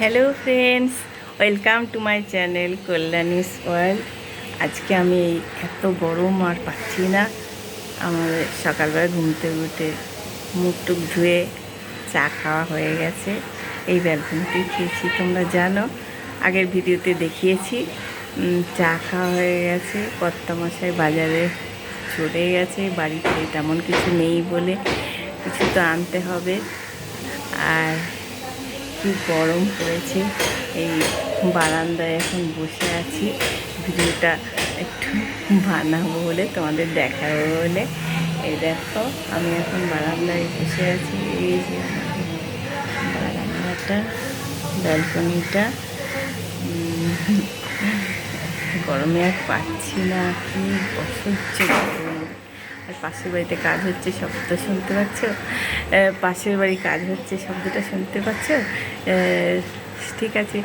Hello friends welcome to my channel Kalyani's world আজকে আমি এই এত গরম আর পাচ্ছি না। আমার সকালবেলা ঘুমতে উঠে মুখ টুক ধুয়ে চা খাওয়া হয়ে গেছে। এই ব্যালকনিতেই খেয়েছি, তোমরা জানো। আগের ভিডিওতে দেখিয়েছি। চা খাওয়া হয়ে গেছে। কর্তা মশাই বাজারে চলে গেছে। বাড়িতে তেমন কিছু নেই বলে কিছু তো আনতে হবে। আর কি গরম পড়েছে। এই বারান্দায় এখন বসে আছি। ভিডিওটা একটু বানাবো বলে তোমাদের দেখাবো বলে। এই দেখো, আমি এখন বারান্দায় বসে আছি। এই যে বারান্দাটা, ব্যালকনিটা। গরমে আর পাচ্ছি না। কি অসহ্য পাশের বাড়িতে কাজ হচ্ছে শব্দ শুনতে পাচ্ছ? পাশের বাড়ি কাজ হচ্ছে, শব্দটা শুনতে পাচ্ছ? ঠিক আছে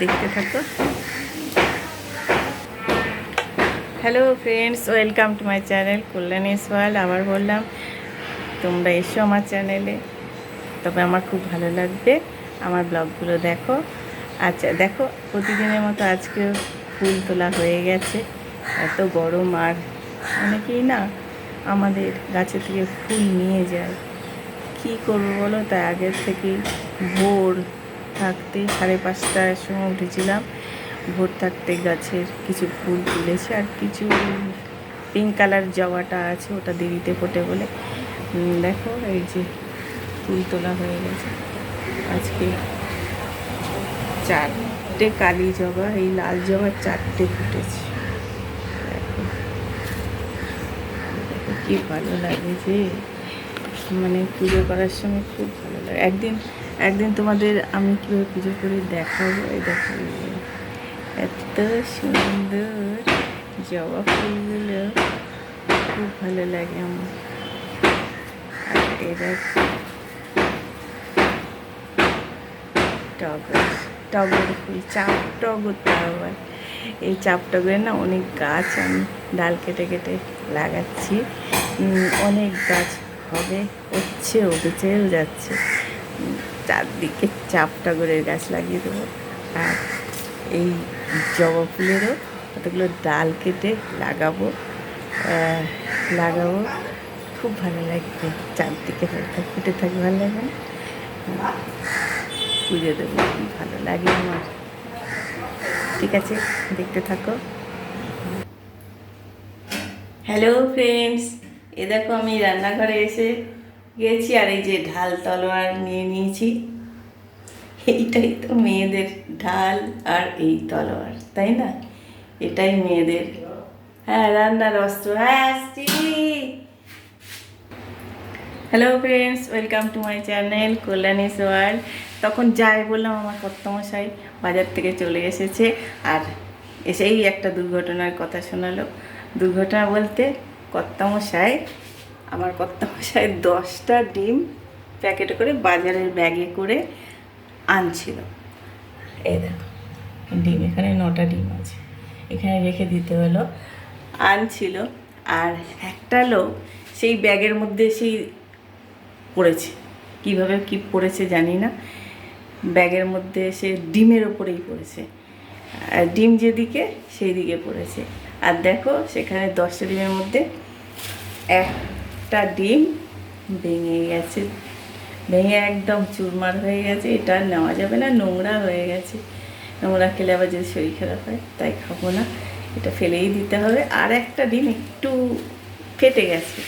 দেখতে থাকো। Hello friends welcome to my channel Kalyani world আবার বললাম, তোমরা এসো আমার চ্যানেলে তবে আমার খুব ভালো লাগবে, আমার ব্লগগুলো দেখো। আচ্ছা দেখো, প্রতিদিনের মতো আজকেও ফুল তোলা হয়ে গেছে। এত গরম আর অনেকেই না আমাদের গাছে থেকে ফুল নিয়ে যায়। কী করব বলো? তাই আগের থেকে ভোর থাকতে সাড়ে পাঁচটার সময় উঠেছিলাম। ভোর থাকতে গাছের কিছু ফুল তুলেছে আর কিছু পিঙ্ক কালার জবাটা আছে, ওটা দেরিতে ফোটে বলে। দেখো, এই যে ফুল তোলা হয়ে গেছে। আজকে চারটে কালি জবা, এই লাল জবা চারটে ফুটেছে দেখো দেখো কি ভালো লাগে যে মানে পুজো করার সময় খুব ভালো লাগে। একদিন একদিন তোমাদের আমি কীভাবে পুজো করে দেখাবো? এই দেখো, এত সুন্দর জবা ফুলগুলো, খুব ভালো লাগে আমার। আর দেখো, টগর টগর ফুল, চাপ টগর আবার। এই চাপ টগরের না অনেক গাছ আমি ডাল কেটে কেটে লাগাচ্ছি। অনেক গাছ হবে হচ্ছে উঠেছেও যাচ্ছে। চারদিকে চাপ টগরের গাছ লাগিয়ে দেবো। আর এই জবা ফুলেরও কতগুলো ডাল কেটে লাগাবো লাগাবো। খুব ভালো লাগবে চারদিকে ফুটে থাকবে ভালো লাগে না? পুজো দেবো ভালো লাগে আমার। ঠিক আছে, দেখতে থাকো। হ্যালো ফ্রেন্ডস এ দেখো আমি রান্নাঘরে এসে গেছি আর এই যে ঢাল তলোয়ার নিয়ে নিয়েছি। এইটাই তো মেয়েদের ঢাল আর এই তলোয়ার, তাই না? এটাই মেয়েদের। হ্যাঁ রান্নার অস্ত্র। হ্যাঁ hello friends welcome to my channel Kalyani world তখন যাই বললাম আমার কর্তমশাই বাজার থেকে চলে এসেছে আর এসেই একটা দুর্ঘটনার কথা শোনালো। দুর্ঘটনা বলতে কর্তামশাই, আমার কর্তামশাই দশটা ডিম প্যাকেটে করে বাজারের ব্যাগে করে আনছিল। এই দেখো, ডিম, এখানে নটা ডিম আছে। এখানে রেখে দিতে হলো। আনছিল, আর একটা লোক সেই ব্যাগের মধ্যে সেই পড়েছে। কীভাবে কি পড়েছে জানি না। ব্যাগের মধ্যে সে ডিমের ওপরেই পড়েছে। আর ডিম যেদিকে সেই দিকে পড়েছে। আর দেখো, সেখানে দশটা ডিমের মধ্যে একটা ডিম ভেঙে গেছে। ভেঙে একদম চুরমার হয়ে গেছে। এটা নেওয়া যাবে না, নোংরা হয়ে গেছে। নোংরা খেলে আবার যদি শরীর খারাপ হয়, তাই খাব না। এটা ফেলেই দিতে হবে। আর একটা ডিম একটু ফেটে গেছে।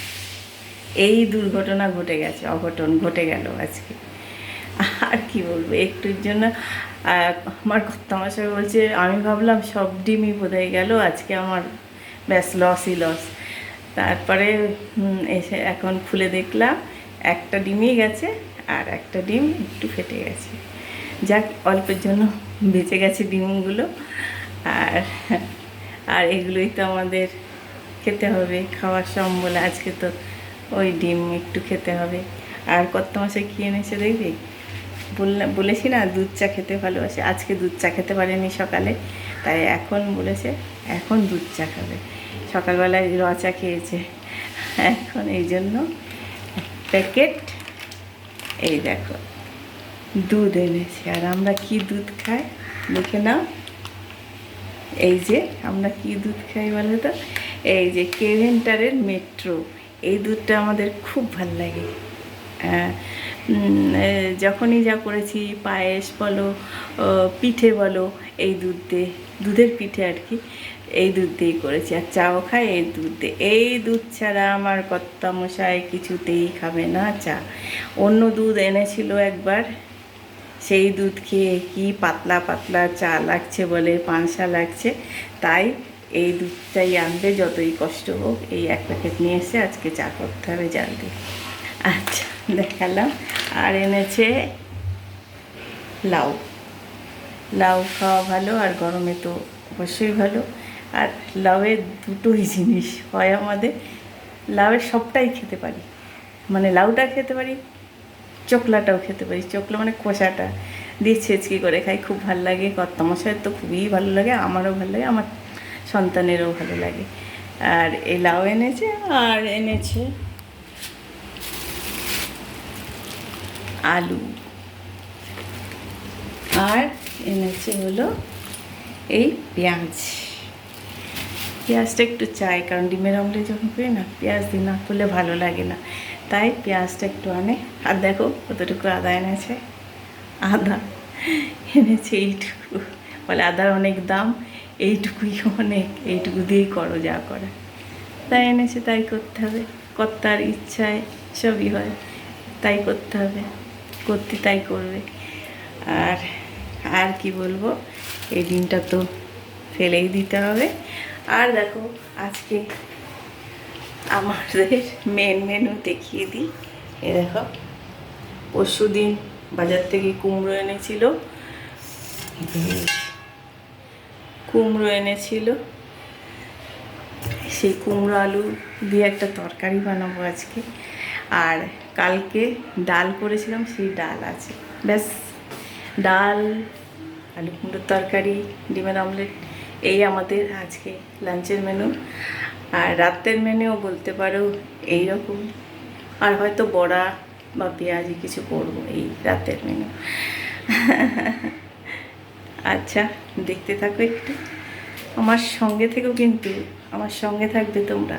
এই দুর্ঘটনা ঘটে গেছে, অঘটন ঘটে গেল আজকে। আর কি বলব, একটুর জন্য আমার কর্তামশাই বলছে, আমি ভাবলাম সব ডিমই বোধহয় গেল, আজকে আমার ব্যাস লসই লস তারপরে এসে এখন খুলে দেখলাম, একটা ডিমই গেছে, আর একটা ডিম একটু ফেটে গেছে। যাক, অল্পের জন্য বেঁচে গেছে ডিমগুলো, আর আর এগুলোই তো আমাদের খেতে হবে, খাওয়ার সম্বল, আজকে তো ওই ডিম একটু খেতে হবে। আর কত মাসে কী এনেছে দেখবি? বললাম বলেছি না, দুধ চা খেতে ভালোবাসে। আজকে দুধ চা খেতে পারেনি সকালে, তাই এখন বলেছে, এখন দুধ চা খাবে। সকালবেলায় র চা খেয়েছে। এখন এই জন্য প্যাকেট, এই দেখো, দুধ এনেছে। আর আমরা কি দুধ খাই? দেখে নাও। এই যে, আমরা কি দুধ খাই বলো তো? এই যে কেভেন্টারের মেট্রো। এই দুধটা আমাদের খুব ভালো লাগে। যখনই যা করেছি, পায়েস বলো পিঠে বলো, এই দুধ দিয়ে, দুধের পিঠে আর কি, এই দুধ দিয়েই করেছি। আর চাও খাই এই দুধ দিয়ে। এই দুধ ছাড়া আমার কর্তা মশাই কিছুতেই খাবে না চা। অন্য দুধ এনেছিল একবার, সেই দুধ খেয়ে কি পাতলা পাতলা চা লাগছে বলে পানসা লাগছে, তাই এই দুধটাই আনবে, যতই কষ্ট হোক, এই এক প্যাকেট নিয়ে এসে আজকে চা করতে হবে দিয়ে। আচ্ছা দেখালাম। আর এনেছে লাউ। লাউ খাওয়া ভালো, আর গরমে তো অবশ্যই ভালো। আর লাউয়ের দুটোই জিনিস হয় আমাদের। লাউয়ের সবটাই খেতে পারি। মানে লাউটা খেতে পারি, চোকলাটাও খেতে পারি। চোকলা মানে খোসাটা দিয়ে ছেঁচকি করে খাই, খুব ভালো লাগে। কর্তামশাইয়ের তো খুবই ভালো লাগে, আমারও ভালো লাগে, আমার সন্তানেরও ভালো লাগে। আর এই লাউ এনেছে, আর এনেছে আলু। আর এনেছে হলো এই পেঁয়াজ। পেঁয়াজটা একটু চাই, কারণ ডিমের অমলেট যখন করি না, পেঁয়াজ দিই না, করলে ভালো লাগে না। তাই পেঁয়াজটা একটু আনে। আর দেখো কতটুকু আদা এনেছে। আদা এনেছে এইটুকু। বলে আদার অনেক দাম, এইটুকুই অনেক, এইটুকু দিয়েই করো যা করে। তাই এনেছে, তাই করতে হবে। কর্তার ইচ্ছায় সবই হয়, তাই করতে হবে। করতে তাই করবে। আর আর কি বলব? এই দিনটা তো ফেলেই দিতে হবে। আর দেখো, আজকে আমাদের মেন মেনু দেখিয়ে দিই। এ দেখো, পরশু দিন বাজার থেকে কুমড়ো এনেছিল। কুমড়ো এনেছিল। সেই কুমড়ো আলু দিয়ে একটা তরকারি বানাবো আজকে। আর কালকে ডাল করেছিলাম, সেই ডাল আছে। ব্যাস, ডাল, আলু কুমড়োর তরকারি, ডিমের অমলেট, এই আমাদের আজকে লাঞ্চের মেনু আর রাতের মেনুও বলতে পারো এই রকম আর হয়তো বড়া বা পেঁয়াজি কিছু করব এই রাতের মেনু আচ্ছা দেখতে থাকো একটু। আমার সঙ্গে থেকেও কিন্তু, আমার সঙ্গে থাকবে তোমরা।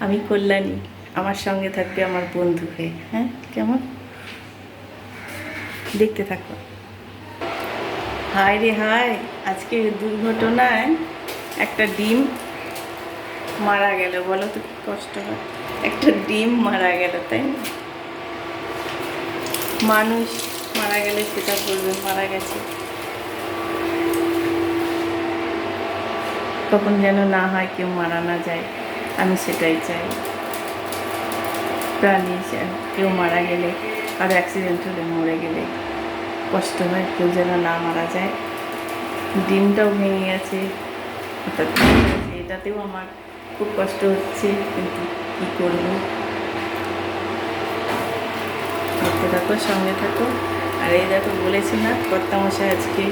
আমি কল্যাণী। আমার সঙ্গে থাকবে আমার বন্ধু হয়ে হ্যাঁ? কেমন? দেখতে থাকো। হায় রে হায়, আজকে দুর্ঘটনায় একটা ডিম মারা গেল, বলো তো কি কষ্ট হয়? একটা ডিম মারা গেল, তাই না? মানুষ মারা গেলে সেটা বলবে, মারা গেছে। তখন যেন না হয় কেউ মারা না যায়, আমি সেটাই চাই। প্রাণী কেউ মারা গেলে, কারও অ্যাক্সিডেন্ট হলে মরে গেলে কষ্ট হয়, কেউ যেন না মারা যায়। ডিমটাও ভেঙে গেছে। এটাতেও আমার খুব কষ্ট হচ্ছে, কিন্তু কী করব? দেখতে থাকো, সঙ্গে থাকো। আর এই দেখো, বলেছি না, কর্তামশাই আজকে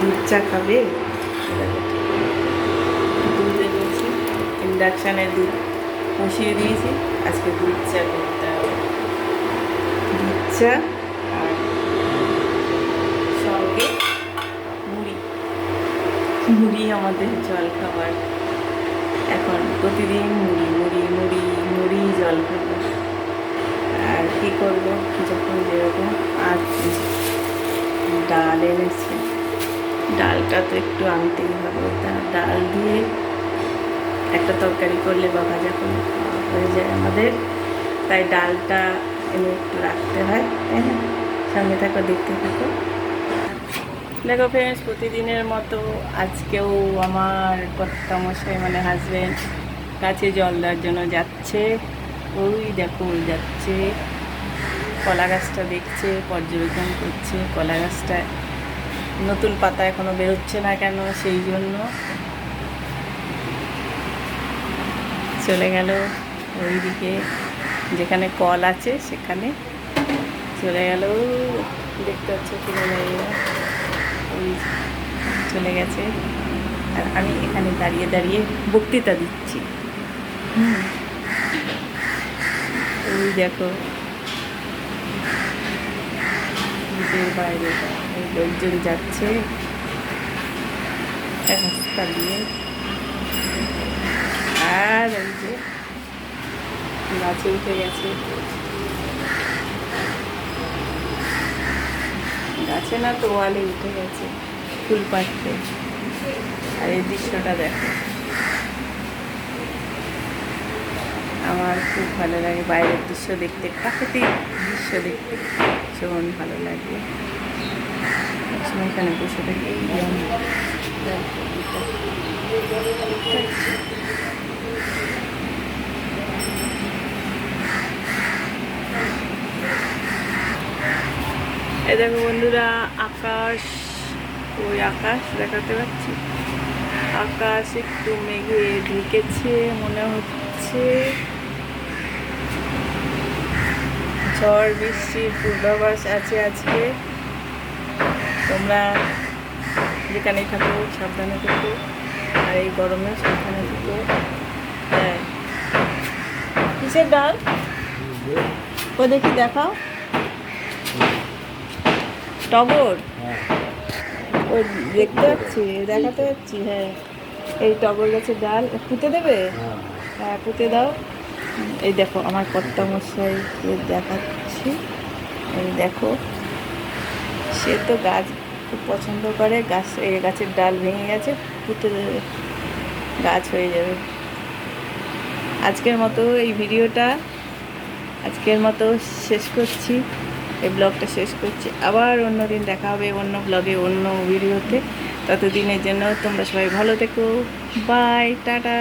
দুধ চা খাবে? দুধে বলছি, ইন্ডাকশানে দুধ বসিয়ে দিয়েছি। আজকে দুধ চা করতে হবে দুধ চা আর সঙ্গে মুড়ি। মুড়ি আমাদের জল খাবার এখন প্রতিদিন মুড়ি মুড়ি মুড়ি মুড়ি জল খাবার আর কী করব যখন যেরকম আর ডাল এনেছে। ডালটা তো একটু আনতেই হবে। তা ডাল দিয়ে একটা তরকারি করলে বা ভাজা করলে খাওয়া হয়ে যায় আমাদের। তাই ডালটা এনে একটু রাখতে হয়, তাই না? সঙ্গে থাকো, দেখতে থাকো। দেখো ফ্রেন্ডস প্রতিদিনের মতো আজকেও আমার কর্তামশাই মানে হাজব্যান্ড কাছে জল দেওয়ার জন্য যাচ্ছে। ওই দেখো, ওই যাচ্ছে। কলা গাছটা দেখছে, পর্যবেক্ষণ করছে। কলা গাছটা নতুন পাতা এখনও বেরোচ্ছে না কেন, সেই জন্য চলে গেল। ওইদিকে যেখানে কল আছে সেখানে চলে গেল। দেখতে পাচ্ছ কিনে ওই চলে গেছে। আর আমি এখানে দাঁড়িয়ে দাঁড়িয়ে বক্তৃতা দিচ্ছি। ওই দেখো। বাইরে লোকজন যাচ্ছে। রাস্তা দিয়ে। আর ওই যে গাছে উঠে গেছে। গাছে না তো ওয়ালে উঠে গেছে ফুল পাড়তে। আর এই দৃশ্যটা দেখো। আমার খুব ভালো লাগে বাইরের দৃশ্য দেখতে, প্রাকৃতিক দৃশ্য দেখতে ভীষণ ভালো লাগে। সবসময় এখানে বসে থাকি। এই দেখো বন্ধুরা, আকাশ। ওই আকাশ দেখাতে পাচ্ছি। আকাশ একটু মেঘে ঢেকেছে, মনে হচ্ছে। ঝড় বৃষ্টির পূর্বাভাস আছে আজকে। তোমরা যেখানেই থাকো, সাবধানে থাকো। আর এই গরমে সাবধানে থাকো। হ্যাঁ। কিসের ডাল? ও দেখি দেখাও। টগর? ওই দেখতে পাচ্ছি দেখাতে পাচ্ছি হ্যাঁ। এই টগর গাছের ডাল পুঁতে দেবে? হ্যাঁ। পুঁতে দাও। এই দেখো আমার কর্তা মশাইকে দেখাচ্ছি। এই দেখো সে তো গাছ খুব পছন্দ করে গাছ এই গাছের ডাল ভেঙে গেছে পুঁতে দেবে। গাছ হয়ে যাবে। আজকের মতো এই ভিডিওটা আজকের মতো শেষ করছি। এই ব্লগটা শেষ করছি। আবার অন্য দিন দেখা হবে, অন্য ব্লগে, অন্য ভিডিওতে। ততদিনের জন্য তোমরা সবাই ভালো থেকো। Bye tata.